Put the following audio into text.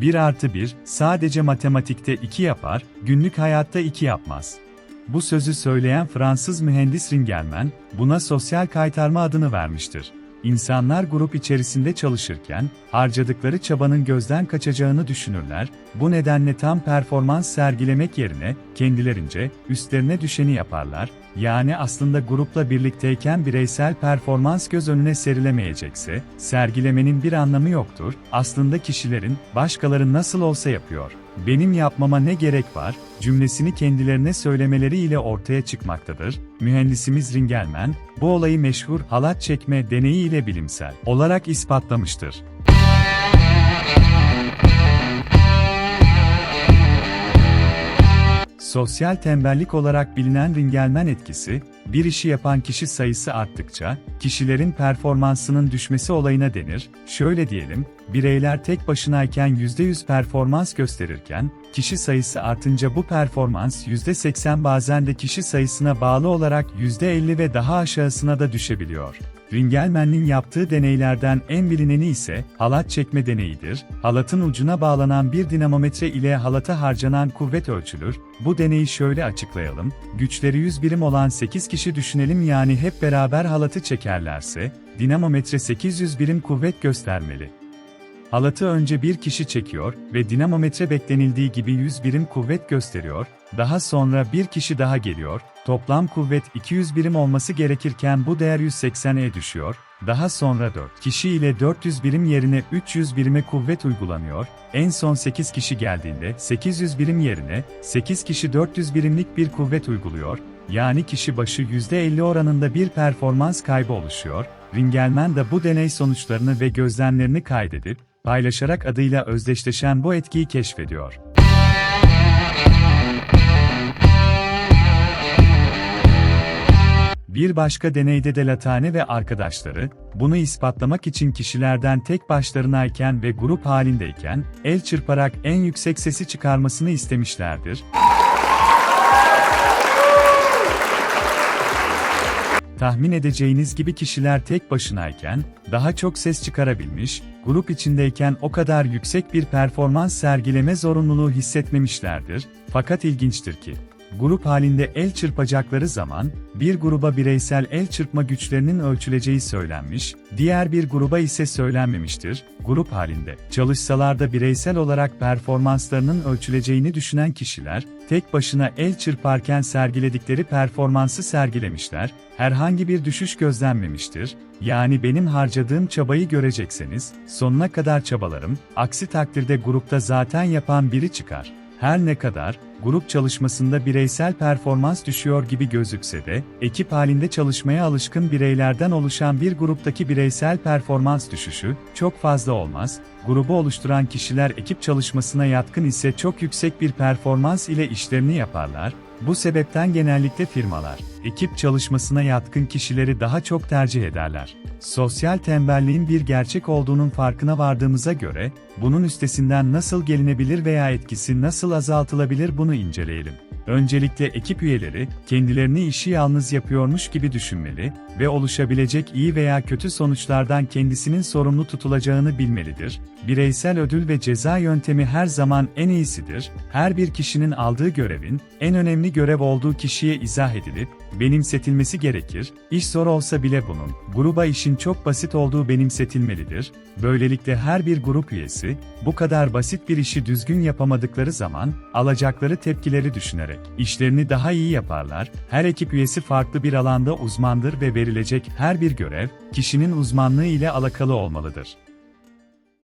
1 artı 1, sadece matematikte 2 yapar, günlük hayatta 2 yapmaz. Bu sözü söyleyen Fransız mühendis Ringelmann, buna sosyal kaytarma adını vermiştir. İnsanlar grup içerisinde çalışırken, harcadıkları çabanın gözden kaçacağını düşünürler, bu nedenle tam performans sergilemek yerine, kendilerince, üstlerine düşeni yaparlar, yani aslında grupla birlikteyken bireysel performans göz önüne serilemeyecekse, sergilemenin bir anlamı yoktur, aslında kişilerin, başkaları nasıl olsa yapıyor, benim yapmama ne gerek var, cümlesini kendilerine söylemeleri ile ortaya çıkmaktadır. Mühendisimiz Ringelmann, bu olayı meşhur halat çekme deneyi ile bilimsel olarak ispatlamıştır. Sosyal tembellik olarak bilinen Ringelmann etkisi, bir işi yapan kişi sayısı arttıkça, kişilerin performansının düşmesi olayına denir. Şöyle diyelim, bireyler tek başınayken %100 performans gösterirken, kişi sayısı artınca bu performans %80 bazen de kişi sayısına bağlı olarak %50 ve daha aşağısına da düşebiliyor. Ringelmann'in yaptığı deneylerden en bilineni ise halat çekme deneyidir. Halatın ucuna bağlanan bir dinamometre ile halata harcanan kuvvet ölçülür. Bu deneyi şöyle açıklayalım. Güçleri 100 birim olan 8 kişi düşünelim yani hep beraber halatı çekerlerse, dinamometre 800 birim kuvvet göstermeli. Halatı önce bir kişi çekiyor ve dinamometre beklenildiği gibi 100 birim kuvvet gösteriyor, daha sonra bir kişi daha geliyor, toplam kuvvet 200 birim olması gerekirken bu değer 180'e düşüyor, daha sonra 4 kişi ile 400 birim yerine 300 birime kuvvet uygulanıyor, en son 8 kişi geldiğinde 800 birim yerine 8 kişi 400 birimlik bir kuvvet uyguluyor, yani kişi başı %50 oranında bir performans kaybı oluşuyor, Ringelmann da bu deney sonuçlarını ve gözlemlerini kaydedip, paylaşarak adıyla özdeşleşen bu etkiyi keşfediyor. Bir başka deneyde de Latane ve arkadaşları, bunu ispatlamak için kişilerden tek başlarınayken ve grup halindeyken, el çırparak en yüksek sesi çıkarmasını istemişlerdir. Tahmin edeceğiniz gibi kişiler tek başınayken, daha çok ses çıkarabilmiş, grup içindeyken o kadar yüksek bir performans sergileme zorunluluğu hissetmemişlerdir. Fakat ilginçtir ki, grup halinde el çırpacakları zaman, bir gruba bireysel el çırpma güçlerinin ölçüleceği söylenmiş, diğer bir gruba ise söylenmemiştir. Grup halinde çalışsalar da bireysel olarak performanslarının ölçüleceğini düşünen kişiler, tek başına el çırparken sergiledikleri performansı sergilemişler, herhangi bir düşüş gözlenmemiştir. Yani benim harcadığım çabayı görecekseniz, sonuna kadar çabalarım, aksi takdirde grupta zaten yapan biri çıkar. Her ne kadar, grup çalışmasında bireysel performans düşüyor gibi gözükse de, ekip halinde çalışmaya alışkın bireylerden oluşan bir gruptaki bireysel performans düşüşü, çok fazla olmaz, grubu oluşturan kişiler ekip çalışmasına yatkın ise çok yüksek bir performans ile işlerini yaparlar, bu sebepten genellikle firmalar, ekip çalışmasına yatkın kişileri daha çok tercih ederler. Sosyal tembelliğin bir gerçek olduğunun farkına vardığımıza göre, bunun üstesinden nasıl gelinebilir veya etkisi nasıl azaltılabilir bunu inceleyelim. Öncelikle ekip üyeleri, kendilerini işi yalnız yapıyormuş gibi düşünmeli ve oluşabilecek iyi veya kötü sonuçlardan kendisinin sorumlu tutulacağını bilmelidir. Bireysel ödül ve ceza yöntemi her zaman en iyisidir. Her bir kişinin aldığı görevin, en önemli görev olduğu kişiye izah edilip, benimsetilmesi gerekir. İş zor olsa bile bunun, gruba işin çok basit olduğu benimsetilmelidir. Böylelikle her bir grup üyesi, bu kadar basit bir işi düzgün yapamadıkları zaman, alacakları tepkileri düşünerek, işlerini daha iyi yaparlar. Her ekip üyesi farklı bir alanda uzmandır ve verilecek her bir görev, kişinin uzmanlığı ile alakalı olmalıdır.